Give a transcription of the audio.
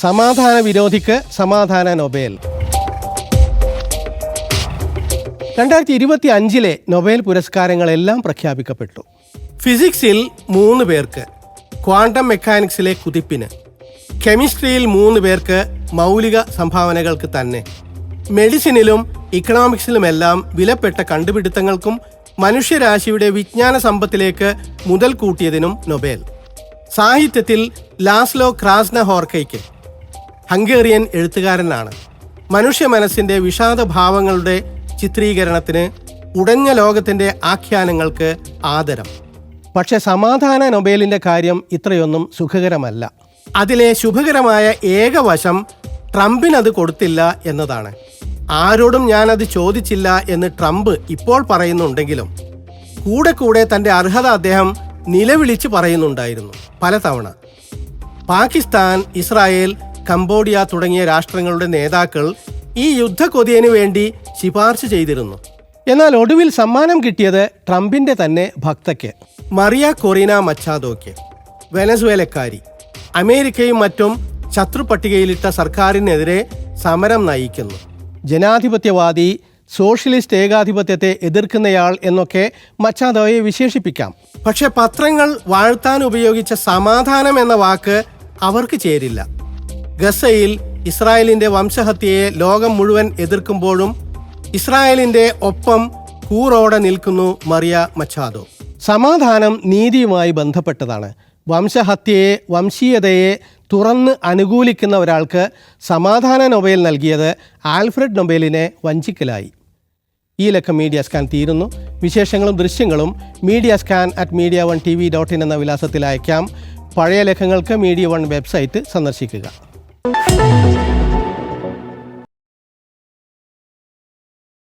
സമാധാന വിരോധിക്ക് സമാധാന നൊബേൽ. രണ്ടായിരത്തി ഇരുപത്തി അഞ്ചിലെ നൊബേൽ പുരസ്കാരങ്ങളെല്ലാം പ്രഖ്യാപിക്കപ്പെട്ടു. ഫിസിക്സിൽ മൂന്ന് പേർക്ക് ക്വാണ്ടം മെക്കാനിക്സിലെ കുതിപ്പിന് കെമിസ്ട്രിയിൽ മൂന്ന് പേർക്ക് മൗലിക സംഭാവനകൾക്ക് തന്നെ. മെഡിസിനിലും ഇക്കണോമിക്സിലുമെല്ലാം വിലപ്പെട്ട കണ്ടുപിടുത്തങ്ങൾക്കും മനുഷ്യരാശിയുടെ വിജ്ഞാന സമ്പത്തിലേക്ക് മുതൽ കൂട്ടിയതിനും നൊബേൽ. സാഹിത്യത്തിൽ ലാസ്ലോ ക്രാസ്ന ഹോർക്കയ്ക്ക് ഹംഗേറിയൻ എഴുത്തുകാരനാണ്. മനുഷ്യ മനസ്സിന്റെ വിഷാദഭാവങ്ങളുടെ ചിത്രീകരണത്തിന് ഉടഞ്ഞ ലോകത്തിന്റെ ആഖ്യാനങ്ങൾക്ക് ആദരം. പക്ഷെ സമാധാന നൊബേലിന്റെ കാര്യം ഇത്രയൊന്നും സുഖകരമല്ല. അതിലെ ശുഭകരമായ ഏക വശം ട്രംപിനത് കൊടുത്തില്ല എന്നതാണ്. ആരോടും ഞാനത് ചോദിച്ചില്ല എന്ന് ട്രംപ് ഇപ്പോൾ പറയുന്നുണ്ടെങ്കിലും കൂടെ കൂടെ തന്റെ അർഹത അദ്ദേഹം നിലവിളിച്ച് പറയുന്നുണ്ടായിരുന്നു പലതവണ. പാകിസ്ഥാൻ ഇസ്രായേൽ കംബോഡിയ തുടങ്ങിയ രാഷ്ട്രങ്ങളുടെ നേതാക്കൾ ഈ യുദ്ധക്കൊതിയന് വേണ്ടി ശിപാർശ ചെയ്തിരുന്നു. എന്നാൽ ഒടുവിൽ സമ്മാനം കിട്ടിയത് ട്രംപിന്റെ തന്നെ ഭക്തയ്ക്ക്. മറിയ കൊറീന മച്ചാദോയ്ക്ക്. വെനസ്വേലക്കാരി. അമേരിക്കയും മറ്റും ശത്രു പട്ടികയിലിട്ട സർക്കാരിനെതിരെ സമരം നയിക്കുന്നു. ജനാധിപത്യവാദി സോഷ്യലിസ്റ്റ് ഏകാധിപത്യത്തെ എതിർക്കുന്നയാൾ എന്നൊക്കെ മച്ചാദോയെ വിശേഷിപ്പിക്കാം. പക്ഷെ പത്രങ്ങൾ വാഴ്ത്താൻ ഉപയോഗിച്ച സമാധാനം എന്ന വാക്ക് അവർക്ക് ചേരില്ല. ഗസയിൽ ഇസ്രായേലിന്റെ വംശഹത്യയെ ലോകം മുഴുവൻ എതിർക്കുമ്പോഴും ഇസ്രായേലിന്റെ ഒപ്പം കൂറോടെ നിൽക്കുന്നു മറിയ മച്ചാദോ. സമാധാനം നീതിയുമായി ബന്ധപ്പെട്ടതാണ്. വംശഹത്യയെ വംശീയതയെ തുറന്ന് അനുകൂലിക്കുന്ന ഒരാൾക്ക് സമാധാന നൊബേൽ നൽകിയത് ആൽഫ്രഡ് നൊബേലിനെ വഞ്ചിക്കലായി. ഈ ലക്കം മീഡിയ സ്കാൻ തീരുന്നു. വിശേഷങ്ങളും ദൃശ്യങ്ങളും media scan at media one T V dot in എന്ന വിലാസത്തിൽ അയക്കാം. പഴയ ലേഖങ്ങൾക്ക് മീഡിയ വൺ വെബ്സൈറ്റ് സന്ദർശിക്കുക. Thank you.